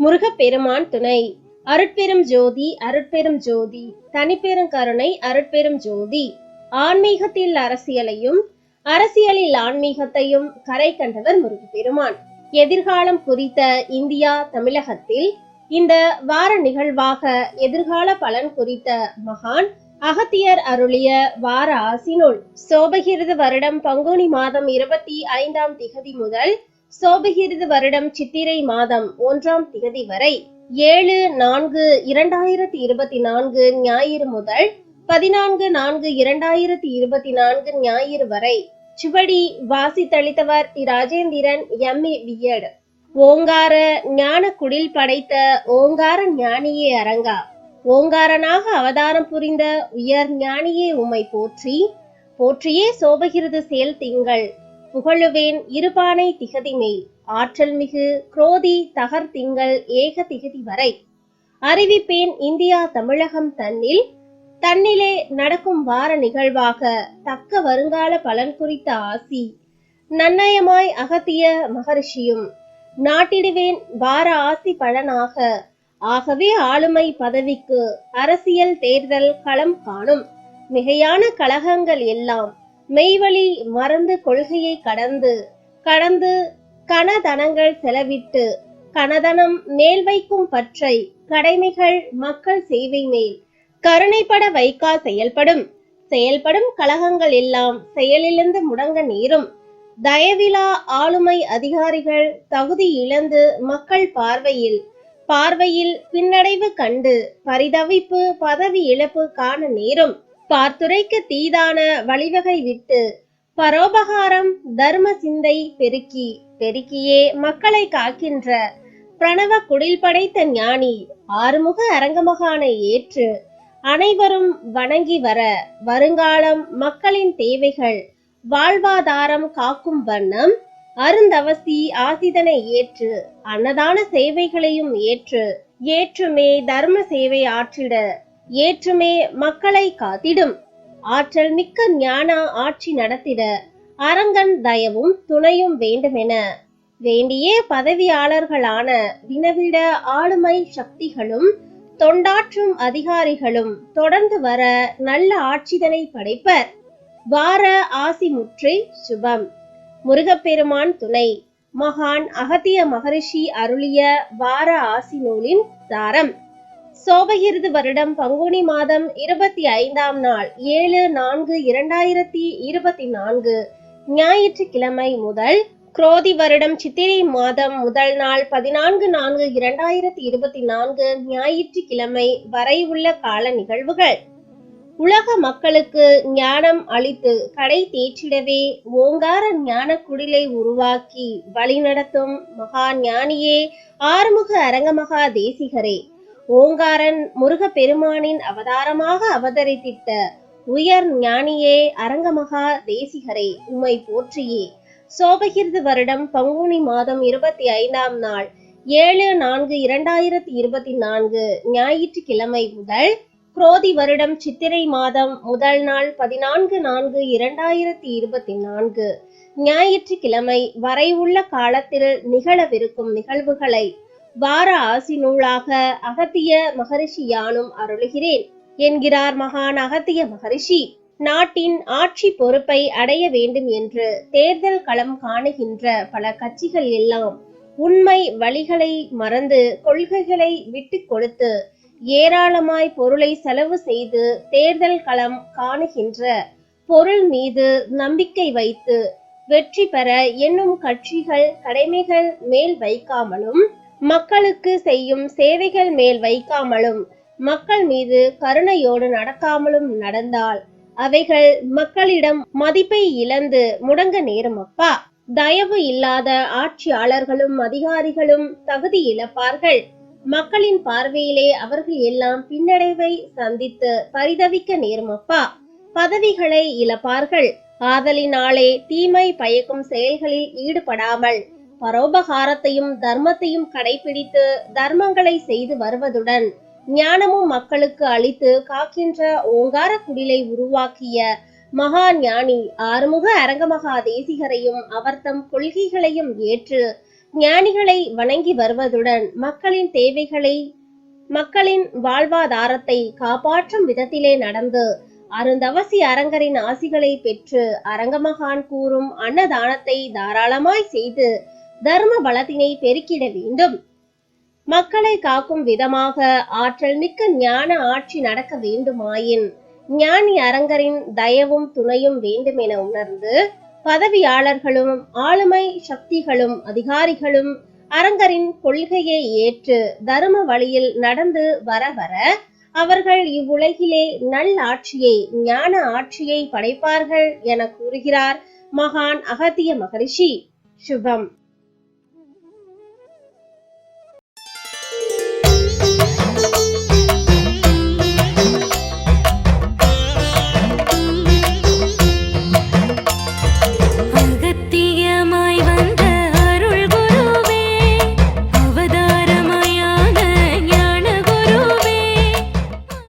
முருகப்பெருமான் துணை. அருட்பெரும் ஜோதி அருட்பெரும் ஜோதி. தனிப்பெரும் கருணை அருட்பெரும் ஜோதி. ஆன்மீகத்தில் அரசியலையும் அரசியலில் ஆன்மீகத்தையும் கரை கண்டவர் முருகப்பெருமான். எதிர்காலம் குறித்த இந்தியா தமிழகத்தில் இந்த வார நிகழ்வாக எதிர்கால பலன் குறித்த மகான் அகத்தியர் அருளிய வார ஆசினுள் சோபகிருது வருடம் பங்குனி மாதம் இருபத்தி ஐந்தாம் திகதி முதல் சோபகிருது வருடம் சித்திரை மாதம் ஒன்றாம் திகதி வரை ஏழு நான்கு இரண்டாயிரத்தி இருபத்தி நான்கு ஞாயிறு முதல் பதினான்கு நான்கு இரண்டாயிரத்தி இருபத்தி நான்கு ஞாயிறு வரை சுவடி வாசித்தளித்தவர் தி ராஜேந்திரன் எம். ஏ. வியட் ஓங்கார ஞான குடில் படைத்த ஓங்கார ஞானியே அரங்கா. ஓங்காரனாக அவதாரம் புரிந்த உயர் ஞானியே உம்மை போற்றி. போற்றியே சோபகிருது செயல் திங்கள். புகழுவேன் இருபானை திகதி மேல். ஆற்றல் மிகு குரோதி தகர் திங்கள் ஏக திகதி வரை. அறிவிப்பேன் இந்தியா தமிழகம் தன்னில். தன்னிலே நடக்கும் வார நிகழ்வாக தக்க வருங்கால பலன் குறித்த ஆசி. நன்னயமாய் அகத்திய மகரிஷியும் நாட்டிடுவேன் வார ஆசி பலனாக. ஆகவே ஆளுமை பதவிக்கு அரசியல் தேர்தல் களம் காணும். மிகையான கழகங்கள் எல்லாம் மெய்வழி மறந்து கொள்கையை கடந்து கடந்து கனதனங்கள் செலவிட்டு கனதனம் மேல் வைக்கும் பற்றை கடமைகள் மக்கள் சேவை மேல் கருணைப்பட வைக்கா செயல்படும் செயல்படும் கழகங்கள் எல்லாம் செயலிழந்து முடங்க நேரும். தயவிலா ஆளுமை அதிகாரிகள் தகுதி இழந்து மக்கள் பார்வையில் பார்வையில் பின்னடைவு கண்டு பரிதவிப்பு பதவி இழப்பு காண நேரும். பார்த்துரைக்க தீதான வழிவகை விட்டு பரோபகாரம் தர்ம சிந்தை பெருக்கி பெருக்கியே மக்களை காக்கின்ற பிரணவ குடில் படைத்த ஞானி ஆறுமுக அரங்கமகானை ஏற்று அனைவரும் வணங்கி வர வருங்காலம் மக்களின் தேவைகள் வாழ்வாதாரம் காக்கும் வண்ணம் அருந்தவசி ஆசிதனை ஏற்று அன்னதான சேவைகளையும் ஏற்று ஏற்றுமே தர்ம சேவை ஆற்றிட ஏற்றுமே மக்களை காத்திடும். ஆற்றல் மிக்க ஞான ஆட்சி நடத்திட அரங்கன் தயவும் துணையும் வேண்டுமென வேண்டிய பதவியாளர்களான வினவிட ஆளுமை சக்திகளும் தொண்டாற்றும் அதிகாரிகளும் தொடர்ந்து வர நல்ல ஆட்சிதனை படைப்பர் வார ஆசி முற்றி சுபம். முருகப்பெருமான் துணை மகான் அகத்திய மகரிஷி அருளிய வார ஆசி நூலின் சாரம் சோபகிருது வருடம் பங்குனி மாதம் இருபத்தி ஐந்தாம் நாள் ஏழு நான்கு இரண்டாயிரத்தி இருபத்தி நான்கு. ஞாயிற்றுக்கிழமை முதல் குரோதி வருடம் சித்திரை மாதம் முதல் நாள் பதினான்கு நான்கு இரண்டாயிரத்தி இருபத்தி நான்கு ஞாயிற்றுக்கிழமை வரை உள்ள கால நிகழ்வுகள். உலக மக்களுக்கு ஞானம் அளித்து கடை தேற்றிடவே ஓங்கார ஞான குடிலை உருவாக்கி வழிநடத்தும் மகா ஞானியே ஆறுமுக அரங்கமகா தேசிகரே. ஓங்காரன் முருகப்பெருமானின் அவதாரமாக அவதரித்திட்ட உயர் ஞானியே அரங்கமகா தேசிகரே உம்மை போற்றியே. சோபகிருது வருடம் பங்குனி மாதம் இருபத்தி ஐந்தாம் நாள் ஏழு நான்கு இரண்டாயிரத்தி இருபத்தி நான்கு ஞாயிற்றுக்கிழமை முதல் குரோதி வருடம் சித்திரை மாதம் முதல் நாள் பதினான்கு நான்கு இரண்டாயிரத்தி இருபத்தி நான்கு ஞாயிற்றுக்கிழமை வரை உள்ள காலத்தில் நிகழவிருக்கும் நிகழ்வுகளை வார ஆசி நூலாக அகத்திய மகரிஷி யானும் அருளுகிறேன் என்கிறார் மகான் அகத்திய மகரிஷி. நாட்டின் ஆட்சி பொறுப்பை அடைய வேண்டும் என்று தேர்தல் களம் காணுகின்ற பல கட்சிகள் எல்லாம் உண்மை வழிகளை மறந்து கொள்கைகளை விட்டு கொடுத்து ஏராளமாய் பொருளை செலவு செய்து தேர்தல் களம் காணுகின்ற பொருள் மீது நம்பிக்கை வைத்து வெற்றி பெற என்னும் கட்சிகள் கடமைகள் மேல் வைக்காமலும் மக்களுக்கு செய்யும் சேவைகள் மேல் வைக்காமலும் மக்கள் மீது கருணையோடு நடக்காமலும் நடந்தால் அவைகள் மக்களிடம் மதிப்பை இழந்து முடங்க நேரும் அப்பா. தயவு இல்லாத ஆட்சியாளர்களும் அதிகாரிகளும் தகுதி இழப்பார்கள். மக்களின் பார்வையிலே அவர்கள் எல்லாம் பின்னடைவை சந்தித்து பரிதவிக்க நேரும் அப்பா. பதவிகளை இழப்பார்கள். ஆதலினாலே தீமை பயக்கும் செயல்களில் ஈடுபடாமல் பரோபகாரத்தையும் தர்மத்தையும் கடைபிடித்து தர்மங்களை செய்து வருவதுடன் ஞானமும் மக்களுக்கு அளித்து காக்கின்ற ஓங்கார குடிலை உருவாக்கிய மகா ஞானி ஆறுமுக அரங்கமகா தேசிகரையும் அவர்தம் கொள்கைகளையும் ஏற்று ஞானிகளை வணங்கி வருவதுடன் மக்களின் தேவைகளை மக்களின் வாழ்வாதாரத்தை காப்பாற்றும் விதத்திலே நடந்து அருந்தவசி அரங்கரின் ஆசிகளை பெற்று அரங்கமகான் கூறும் அன்னதானத்தை தாராளமாய் செய்து தர்ம பலத்தினை பெருக்கிட வேண்டும். மக்களை காக்கும் விதமாக ஆற்றல் மிக்க ஞான ஆட்சி நடக்க வேண்டுமாயின் ஞானி அரங்கரின் தயவும் துணையும் வேண்டும் என உணர்ந்து பதவியாளர்களும் ஆளுமை சக்திகளும் அதிகாரிகளும் அரங்கரின் கொள்கையை ஏற்று தர்ம வழியில் நடந்து வர வர அவர்கள் இவ்வுலகிலே நல்லாட்சியை ஞான ஆட்சியை படைப்பார்கள் என கூறுகிறார் மகான் அகத்திய மகரிஷி. சுபம்.